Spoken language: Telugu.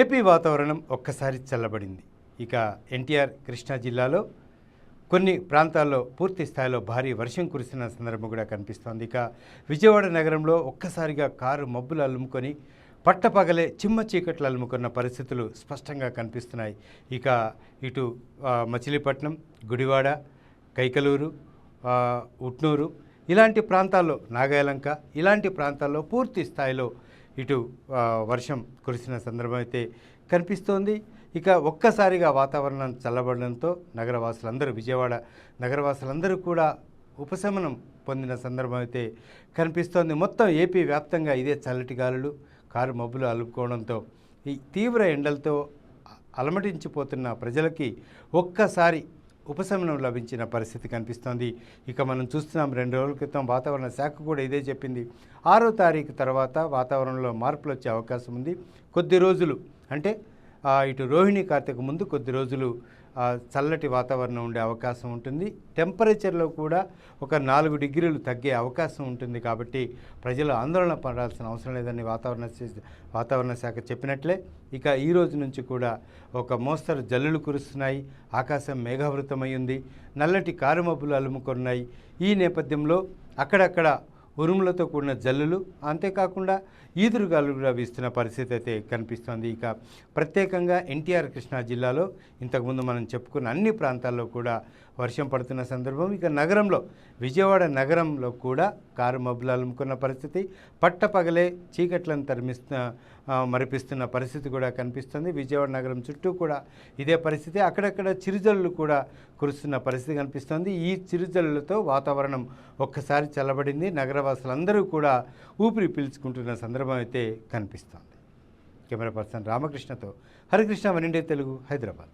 ఏపీ వాతావరణం ఒక్కసారి చల్లబడింది. ఇక ఎన్టీఆర్ కృష్ణా జిల్లాలో కొన్ని ప్రాంతాల్లో పూర్తి స్థాయిలో భారీ వర్షం కురిసిన సందర్భం కూడా కనిపిస్తోంది. ఇక విజయవాడ నగరంలో ఒక్కసారిగా కారు మబ్బులు అల్లుముకొని పట్టపగలే చిమ్మ చీకట్లు అల్లుముకున్న పరిస్థితులు స్పష్టంగా కనిపిస్తున్నాయి. ఇక ఇటు మచిలీపట్నం గుడివాడ కైకలూరు ఉట్నూరు ఇలాంటి ప్రాంతాల్లో నాగాయలంక ఇలాంటి ప్రాంతాల్లో పూర్తి స్థాయిలో ఇటు వర్షం కురిసిన సందర్భం అయితే కనిపిస్తోంది. ఇక ఒక్కసారిగా వాతావరణం చల్లబడడంతో నగరవాసులందరూ విజయవాడ నగరవాసులందరూ కూడా ఉపశమనం పొందిన సందర్భం అయితే కనిపిస్తోంది. మొత్తం ఏపీ వ్యాప్తంగా ఇదే చల్లటి గాలులు కారు మబ్బులు అలుపుకోవడంతో ఈ తీవ్ర ఎండలతో అలమటించిపోతున్న ప్రజలకి ఒక్కసారి ఉపశమనం లభించిన పరిస్థితి కనిపిస్తోంది. ఇక మనం చూస్తున్నాం రెండు రోజుల క్రితం వాతావరణ శాఖ కూడా ఇదే చెప్పింది. ఆరో తారీఖు తర్వాత వాతావరణంలో మార్పులు వచ్చే అవకాశం ఉంది. కొద్ది రోజులు అంటే ఇటు రోహిణి కార్తీక ముందు కొద్ది రోజులు చల్లటి వాతావరణం ఉండే అవకాశం ఉంటుంది. టెంపరేచర్లో కూడా ఒక నాలుగు డిగ్రీలు తగ్గే అవకాశం ఉంటుంది కాబట్టి ప్రజలు ఆందోళన పడాల్సిన అవసరం లేదని వాతావరణ వాతావరణ శాఖ చెప్పినట్లే. ఇక ఈ రోజు నుంచి కూడా ఒక మోస్తరు జల్లులు కురుస్తున్నాయి. ఆకాశం మేఘావృతమై ఉంది. నల్లటి కారుమబ్బులు అలుముకున్నాయి. ఈ నేపథ్యంలో అక్కడక్కడ ఉరుములతో కూడిన జల్లులు అంతేకాకుండా ఈదురుగాలు కూడా వీస్తున్న పరిస్థితి అయితే కనిపిస్తోంది. ఇక ప్రత్యేకంగా ఎన్టీఆర్ కృష్ణా జిల్లాలో ఇంతకుముందు మనం చెప్పుకున్న అన్ని ప్రాంతాల్లో కూడా వర్షం పడుతున్న సందర్భం. ఇక నగరంలో విజయవాడ నగరంలో కూడా కారు మబ్బులు అలుముకున్న పరిస్థితి. పట్టపగలే చీకట్లను తరిమిస్తున్న మరిపిస్తున్న పరిస్థితి కూడా కనిపిస్తుంది. విజయవాడ నగరం చుట్టూ కూడా ఇదే పరిస్థితి. అక్కడక్కడ చిరుజల్లు కూడా కురుస్తున్న పరిస్థితి కనిపిస్తుంది. ఈ చిరుజల్లులతో వాతావరణం ఒక్కసారి చల్లబడింది. నగరవాసులందరూ కూడా ఊపిరి పీల్చుకుంటున్న సందర్భం అయితే కనిపిస్తోంది. కెమెరా పర్సన్ రామకృష్ణతో హరికృష్ణ వనిండే తెలుగు హైదరాబాద్.